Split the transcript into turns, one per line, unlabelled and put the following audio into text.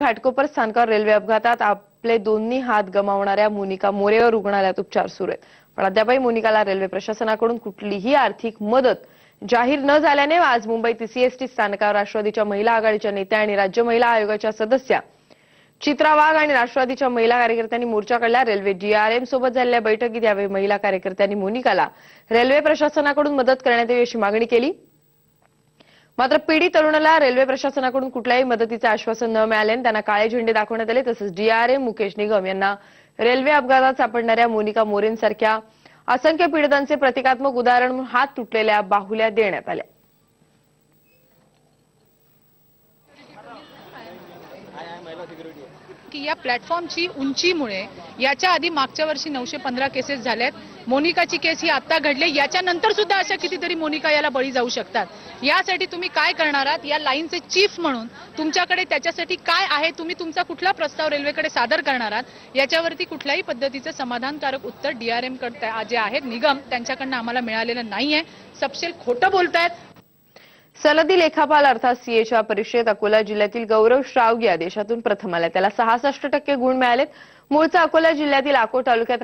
घाटकोपर स्थानकावर रेल्वे अपघातात आपले दोन्ही हात गमावणाऱ्या मोनिका मोरेवर रुग्णालयात उपचार सुरू आहेत. पण अद्यापही मोनिकाला रेल्वे प्रशासनाकडून कुठलीही आर्थिक मदत जाहीर न झाल्याने आज मुंबईत सीएसटी स्थानकावर राष्ट्रवादीच्या महिला आघाडीच्या नेत्या आणि राज्य महिला आयोगाच्या सदस्या चित्रा वाघ आणि राष्ट्रवादीच्या महिला कार्यकर्त्यांनी मोर्चा काढला. रेल्वे डीआरएम सोबत झालेल्या बैठकीत यावेळी महिला कार्यकर्त्यांनी मोनिकाला रेल्वे प्रशासनाकडून मदत करण्यात यावी अशी मागणी केली. मात्र पीडित तरुणाला रेल्वे प्रशासनाकडून कुठल्याही मदतीचे आश्वासन न मिळाल्याने त्यांना काळे झेंडे दाखवण्यात आले तसंच डीआरएम मुकेश निगम यांना रेल्वे अपघातात सापडणाऱ्या मोनिका मोरेंसारख्या असंख्य पीडितांचे प्रतिकात्मक उदाहरण म्हणून हात तुटलेल्या बाहुल्या देण्यात आल्या.
की या प्लॅटफॉर्मची उंचीमुळे याच्या आधी मागच्या वर्षी नऊशे पंधरा केसेस झाल्यात. मोनिकाची केस ही आता घडली याच्यानंतर सुद्धा अशा कितीतरी मोनिका याला बळी जाऊ शकतात. यासाठी तुम्ही काय करणार आहात? या लाईनचे चीफ म्हणून तुमच्याकडे त्याच्यासाठी काय आहे? तुम्ही तुमचा कुठला प्रस्ताव रेल्वेकडे सादर करणार आहात? याच्यावरती कुठल्याही पद्धतीचं समाधानकारक उत्तर डीआरएम जे आहेत निगम त्यांच्याकडनं आम्हाला मिळालेलं नाहीये. सपशेल खोटं बोलतायत.
सनदी लेखापाल अर्थात सीएच्या परीक्षेत अकोला जिल्ह्यातील गौरव श्रावगी या देशातून प्रथम आला त्याला सहासष्ट टक्के गुण मिळालेत. मूळचा अकोला जिल्ह्यातील अको तालुक्यात